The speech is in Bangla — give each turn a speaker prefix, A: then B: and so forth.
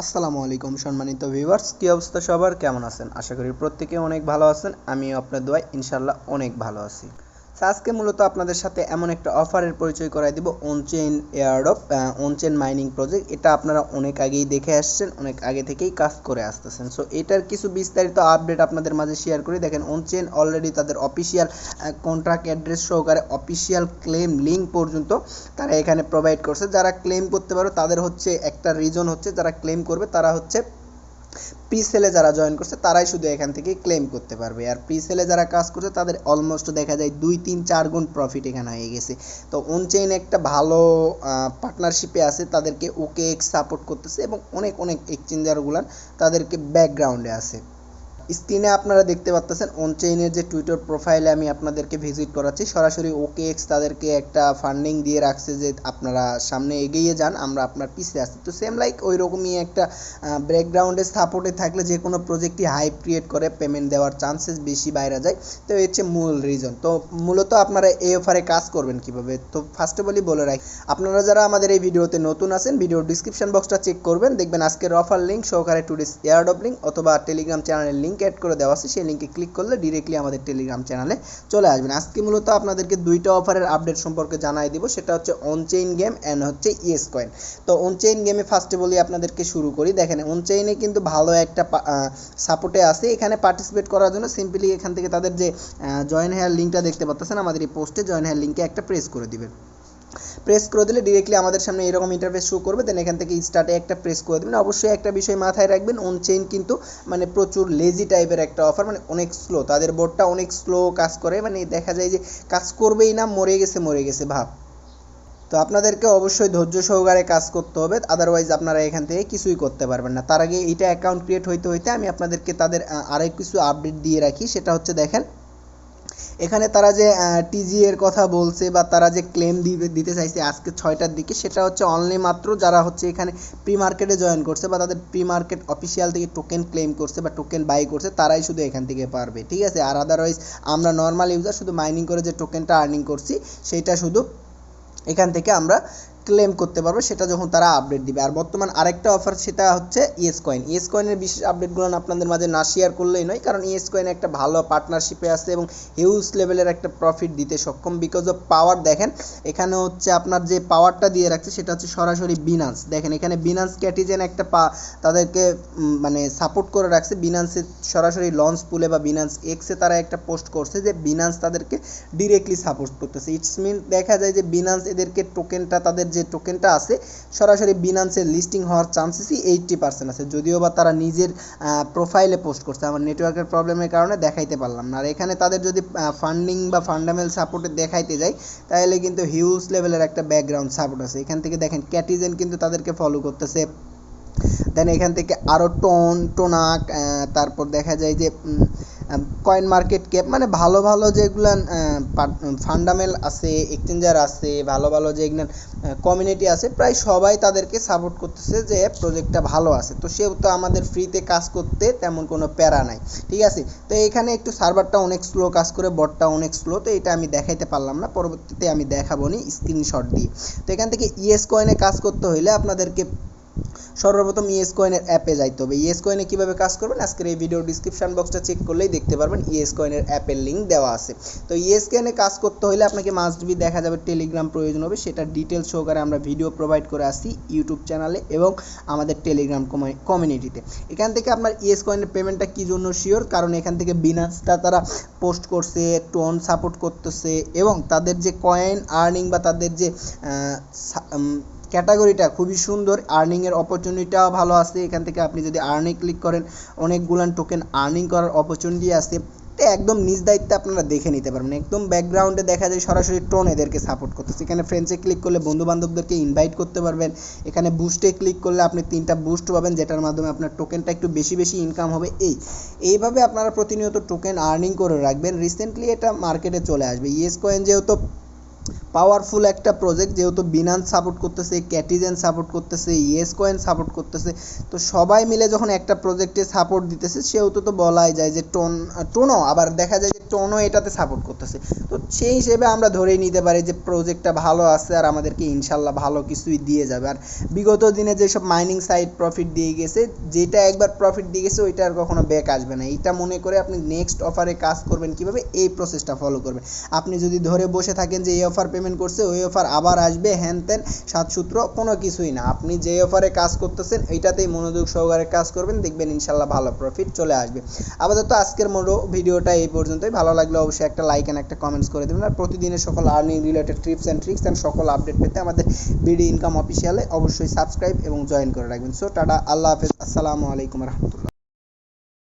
A: আসসালামু আলাইকুম সম্মানিত ভিউয়ার্স কী অবস্থা সবার? কেমন আছেন? আশা করি প্রত্যেকে অনেক ভালো আছেন আমি আপনার দোয়ায় ইনশাল্লাহ অনেক ভালো আছি। আজকে মূলত আপনাদের সাথে এমন একটা অফারের পরিচয় করাই দিব on chain airdrop on chain mining project এটা আপনারা অনেক আগেই দেখে আসছেন, অনেক আগে থেকেই কাজ করে আসতেছেন। সো এটার কিছু বিস্তারিত আপডেট আপনাদের মাঝে শেয়ার করি। দেখেন অনচেইন অলরেডি তাদের অফিসিয়াল কন্ট্রাক্ট অ্যাড্রেস সহকারে অফিসিয়াল ক্লেম লিঙ্ক পর্যন্ত তারা এখানে প্রোভাইড করছে। যারা ক্লেম করতে পারো, তাদের হচ্ছে একটা রিজন হচ্ছে, যারা ক্লেম করবে, তারা হচ্ছে প্রি সেলে যারা জয়েন করছে, তারাই শুধু এখান থেকে ক্লেম করতে পারবে। আর প্রি সেলে যারা কাজ করছে, তাদের অলমোস্ট দেখা যায় দুই, তিন, চার গুণ প্রফিট এখানে হয়ে গেছে। তো অনচেইন একটা ভালো পার্টনারশিপে আছে, তাদেরকে ওকে সাপোর্ট করতেছে এবং অনেক অনেক এক্সচেঞ্জারগুলান তাদেরকে ব্যাকগ্রাউন্ডে আছে। স্ক্রিনে আপনারা দেখতে পাচ্ছেন অনচেইনের যে টুইটার প্রোফাইলে আমি আপনাদেরকে ভিজিট করাচ্ছি। সরাসরি ওকে এক্স তাদেরকে একটা ফান্ডিং দিয়ে রাখছে যে আপনারা সামনে এগিয়ে যান, আমরা আপনার পিছিয়ে আসছি তো সেম লাইক ওই রকমই একটা ব্যাকগ্রাউন্ডে সাপোর্টে থাকলে যে কোনো প্রজেক্টই হাইপ ক্রিয়েট করে পেমেন্ট দেওয়ার চান্সেস বেশি বাইরে যায়। তো এই হচ্ছে মূল রিজন তো মূলত আপনারা এই অফারে কাজ করবেন কীভাবে? তো ফার্স্ট অফ অলই বলে রাখি, আপনারা যারা আমাদের এই ভিডিওতে নতুন আছেন, ভিডিওর ডিসক্রিপশন বক্সটা চেক করবেন। দেখবেন আজকের অফার লিঙ্ক সহকারে টুডেস এয়ারডপ লিঙ্ক অথবা টেলিগ্রাম চ্যানেলের লিঙ্ক অ্যাড করে দেওয়া আছে, সেই লিঙ্কে ক্লিক করলে ডিরেক্টলি আমাদের টেলিগ্রাম চ্যানেলে চলে আসবেন। আজকে মূলত আপনাদেরকে দুইটা অফারের আপডেট সম্পর্কে জানাই দিব, সেটা হচ্ছে অনচেইন গেম অ্যান্ড হচ্ছে ইএস কয়েন তো অনচেইন গেমে ফার্স্টে বলি আপনাদেরকে শুরু করি। দেখেন অনচেইনে কিন্তু ভালো একটা সাপোর্টে আছে। এখানে পার্টিসিপেট করার জন্য সিম্পলি এখান থেকে তাদের যে জয়েন হেয়ার লিঙ্কটা দেখতে পাচ্ছেন আমাদের এই পোস্টে জয়েন হেয়ার লিঙ্কে একটা প্রেস করে দিবেন। প্রেস করে দিলে ডিরেক্টলি আমাদের সামনে এরকম ইন্টারফেস শো করবে দেন এখান থেকে স্টার্টে একটা প্রেস করে দেবেন। অবশ্যই একটা বিষয় মাথায় রাখবেন অন চেইন কিন্তু মানে প্রচুর লেজি টাইপের একটা অফার মানে অনেক স্লো তাদের বোর্ডটা অনেক স্লো কাজ করে মানে দেখা যায় যে কাজ করবেই না, মরে গেছে মরে গেছে, ভাব। তো আপনাদেরকে অবশ্যই ধৈর্য সহকারে কাজ করতে হবে আদারওয়াইজ আপনারা এখান থেকে কিছুই করতে পারবেন না। তার আগে এইটা অ্যাকাউন্ট ক্রিয়েট হইতে হইতে আমি আপনাদেরকে তাদের আরেক কিছু আপডেট দিয়ে রাখি, সেটা হচ্ছে দেখেন এখানে তারা যে টিজি এর কথা বলছে বা তারা যে ক্লেম দিতে চাইছে আজকে ছয়টার দিকে, সেটা হচ্ছে অনলি মাত্র যারা হচ্ছে এখানে প্রি মার্কেটে জয়েন করছে বা তাদের প্রি মার্কেট অফিসিয়াল থেকে টোকেন ক্লেম করছে বা টোকেন বাই করছে, তারাই শুধু এখান থেকে পারবে, ঠিক আছে? আর আদারওয়াইজ আমরা নর্মাল ইউজার শুধু মাইনিং করে যে টোকেনটা আর্নিং করছি সেইটা শুধু এখান থেকে আমরা ক্লেম করতে পারবে, সেটা যখন তারা আপডেট দিবে। আর বর্তমান আরেকটা অফার সেটা হচ্ছে ইএস কয়েন ইএস কয়েনের বিশেষ আপডেটগুলো আপনাদের মাঝে না শেয়ার করলেই নয়, কারণ ইএস কয়েন একটা ভালো পার্টনারশিপে আছে এবং হিউজ লেভেলের একটা প্রফিট দিতে সক্ষম। বিকজ অফ পাওয়ার দেখেন, এখানে হচ্ছে আপনার যে পাওয়ারটা দিয়ে রাখছে, সেটা হচ্ছে সরাসরি বিনান্স দেখেন, এখানে বিনান্স ক্যাটিজেন একটা পা তাদেরকে মানে সাপোর্ট করে রাখছে। বিনান্সে সরাসরি লঞ্চ পুলে বা বিনান্স এক্সে তারা একটা পোস্ট করছে যে বিনান্স তাদেরকে ডিরেক্টলি সাপোর্ট করতেছে। ইটস মিন দেখা যায় যে বিনান্স এদেরকে টোকেনটা তাদের যে টোকেনটা আছে, সরাসরি বিনান্সের লিস্টিং হওয়ার চান্সেসই এইট্টি পার্সেন্ট আছে। যদিও বা তারা নিজের প্রোফাইলে পোস্ট করছে, আমার নেটওয়ার্কের প্রবলেমের কারণে দেখাইতে পারলাম না। আর এখানে তাদের যদি ফান্ডিং বা ফান্ডামেল সাপোর্টে দেখাইতে যায় তাহলে কিন্তু হিউজ লেভেলের একটা ব্যাকগ্রাউন্ড সাপোর্ট আছে। এখান থেকে দেখেন ক্যাটিজেন কিন্তু তাদেরকে ফলো করতেছে। দেন এখান থেকে আরও টোন টোনাক তারপর দেখা যায় যে কয়েন মার্কেট ক্যাপ মানে ভালো ভালো যেগুলো ফান্ডামেল আছে এক্সচেঞ্জার আছে, ভালো ভালো যেগুলো কমিউনিটি আছে, প্রায় সবাই তাদেরকে সাপোর্ট করতেছে যে প্রজেক্টটা ভালো আছে। তো সেও তো আমাদের ফ্রিতে কাজ করতে তেমন কোনো প্যারা নাই, ঠিক আছে? তো এখানে একটু সার্ভারটা অনেক স্লো কাজ করে বটটা অনেক স্লো তো এটা আমি দেখাইতে পারলাম না, পরবর্তীতে আমি দেখাবো নি স্ক্রিনশট দিয়ে। তো এখান থেকে ইএস কয়েনে কাজ করতে হইলে আপনাদেরকে সর্বপ্রথম ইএস কয়েনের অ্যাপে যাইতে হবে। ইএস কয়েনে কীভাবে কাজ করবেন? আজকের এই ভিডিও ডিসক্রিপশন বক্সটা চেক করলেই দেখতে পারবেন ইএস কয়েনের অ্যাপের লিঙ্ক দেওয়া আছে। তো ইএস কয়েনে কাজ করতে হলে আপনাকে মাস্ট বি দেখা যাবে টেলিগ্রাম প্রয়োজন হবে, সেটা ডিটেলস সহকারে আমরা ভিডিও প্রোভাইড করে আসি ইউটিউব চ্যানেলে এবং আমাদের টেলিগ্রাম কমিউনিটিতে এখান থেকে আপনার ইএস কয়েনের পেমেন্টটা কী জন্য শিওর কারণ এখান থেকে বিনান্সটা তারা পোস্ট করছে টোন সাপোর্ট করতেছে এবং তাদের যে কয়েন আর্নিং বা তাদের যে ক্যাটাগরিটা খুবই সুন্দর আর্নিংয়ের অপরচুনিটিটাও ভালো আছে। এখান থেকে আপনি যদি আর্নিং ক্লিক করেন, অনেকগুলান টোকেন আর্নিং করার অপরচুনিটি আছে। তো একদম নিজ দায়িত্বে আপনারা দেখে নিতে পারবেন। একদম ব্যাকগ্রাউন্ডে দেখা যায় সরাসরি টোন এদেরকে সাপোর্ট করতেছে। এখানে ফ্রেন্ডসে ক্লিক করলে বন্ধু বান্ধবদেরকে ইনভাইট করতে পারবেন। এখানে বুস্টে ক্লিক করলে আপনি তিনটা বুস্ট পাবেন, যেটার মাধ্যমে আপনার টোকেনটা একটু বেশি বেশি ইনকাম হবে। এই, এইভাবে আপনারা প্রতিনিয়ত টোকেন আর্নিং করে রাখবেন। রিসেন্টলি এটা মার্কেটে চলে আসবে। ইয়েস কয়েন যেহেতু পাওয়ারফুল একটা প্রজেক্ট যেহেতু বিনান্স সাপোর্ট করতেছে ক্যাটিজেন সাপোর্ট করতেছে ইয়েস কয়েন সাপোর্ট করতেছে, তো সবাই মিলে যখন একটা প্রজেক্টে সাপোর্ট দিতেছে, সেহেতু তো বলাই যায় যে টোন টোনও আবার দেখা যায় যে টোনও এটাতে সাপোর্ট করতেছে। তো সেই হিসেবে আমরা ধরেই নিতে পারি যে প্রজেক্টটা ভালো আছে আর আমাদেরকে ইনশাল্লাহ ভালো কিছুই দিয়ে যাবে। আর বিগত দিনে যেসব মাইনিং সাইট প্রফিট দিয়ে গেছে, যেটা একবার প্রফিট দিয়ে গেছে, ওইটা আর কখনো ব্যাক আসবে না। এটা মনে করে আপনি নেক্সট অফারে কাজ করবেন কীভাবে? এই প্রসেসটা ফলো করবেন। আপনি যদি ধরে বসে থাকেন যে এই অফার পেমেন্ট করছে, ওই অফার আবার আসবে হ্যান ত্যান সাত সূত্র, কোনো কিছুই না। আপনি যে অফারে কাজ করতেছেন, এইটাতেই মনোযোগ সহকারে কাজ করবেন, দেখবেন ইনশাল্লাহ ভালো প্রফিট চলে আসবে। আপাতত আজকের মতো ভিডিওটা এই পর্যন্তই। ভালো লাগলে অবশ্যই একটা লাইক অ্যান্ড একটা কমেন্টস করে দেবেন। আর প্রতিদিনের সকল earning related tips and tricks and সকল আপডেট পেতে আমাদের বিডি ইনকাম অফিসিয়ালে অবশ্যই সাবস্ক্রাইব এবং জয়েন করে রাখবেন। সো টাটা, আল্লাহ হাফেজ। আসসালামু আলাইকুম রহমতুল্লাহ।